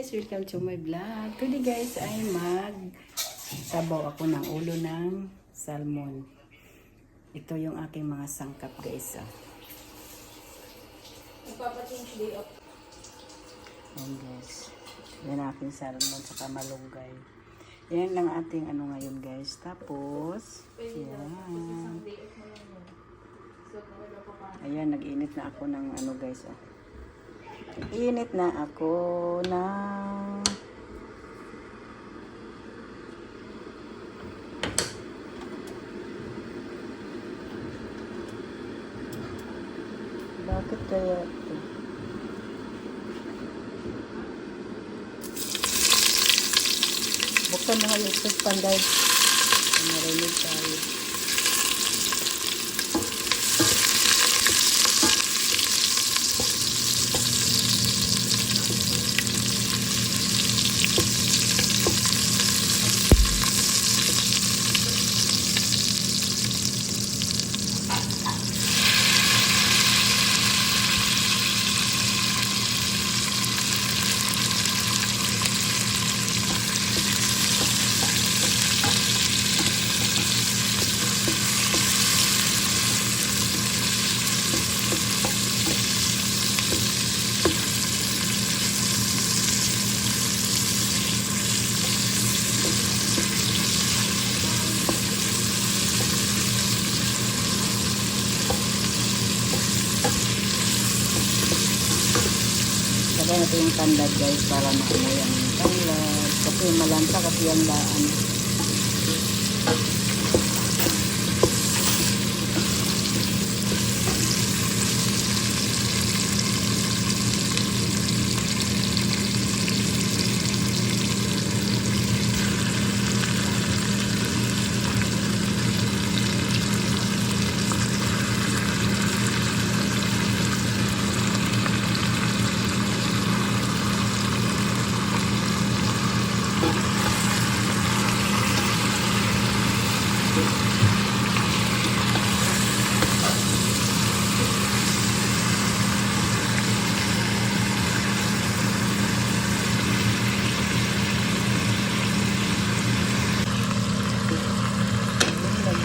guys! Welcome to my vlog. Today guys ay mag sabaw ako ng ulo ng salmon. Ito yung aking mga sangkap guys. Of Ayan guys. Yan aking salmon saka malunggay. Yan lang ating ano ngayon guys. Tapos, yan. Ayan, nag-init na ako ng ano guys. Oh. Init na ako ng Bakit kaya ito? Buksan mo yung suspan guys. Marinig tayo. Lagay natin yung tanlad guys para maano yung tanlad. Kasi malanta kasi yung daan.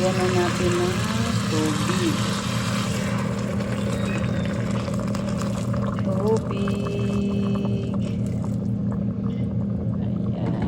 Lagyan na natin ng tubig. Ayan.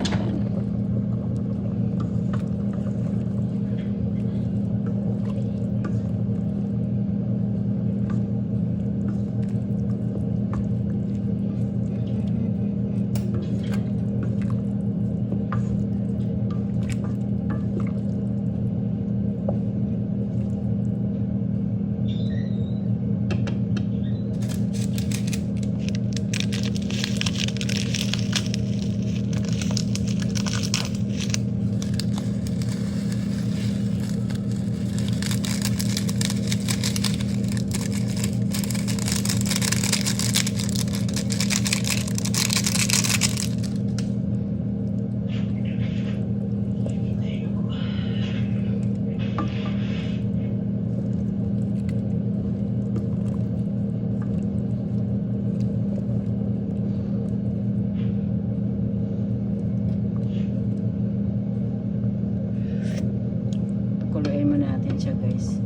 Pakuluin mo natin siya guys.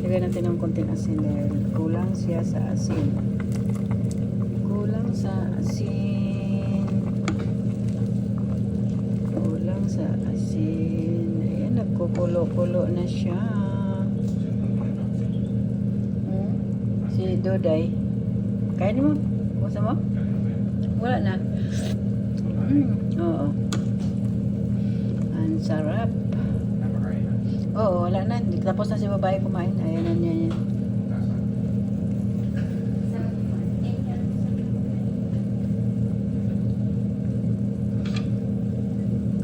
Lagyan natin ng konting asin dahil kulang siya sa asin. Kulang sa asin. Kulang sa asin. Ayan, nagkukulo-kulo na siya. Hmm? Si Doday. Kain mo? Gusto mo? Wala na. Mm, oo. Ang sarap. Oo, wala na. Tapos na si babae kumain. Ayan na niya yan.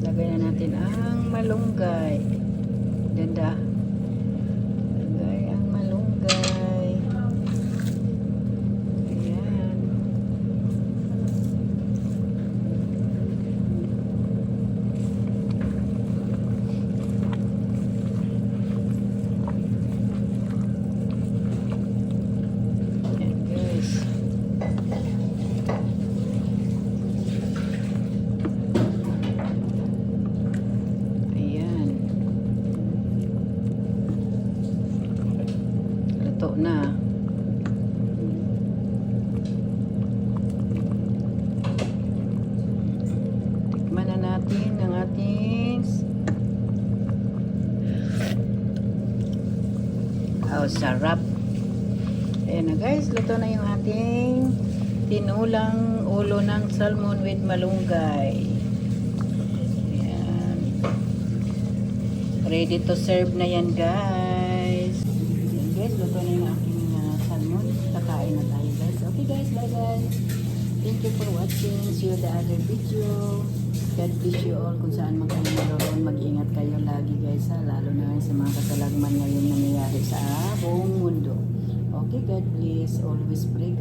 Lagay na natin ang malunggay. Ganda. Lagay ang malunggay. Ayan. Ayan guys. Sarap. Ayan na guys, luto na yung ating tinulang ulo ng salmon with malunggay. Ayan. Ready to serve na yan guys. Ayan guys, luto na yung aking uh, salmon. Kakain na tayo guys. Okay guys, bye guys. Thank you for watching. See you the other video. God bless you all kung saan man. Mag-ingat kayo ha. Lalo na sa mga kasalagman ngayon nangyayari sa buong mundo. Okay, God bless. Always pray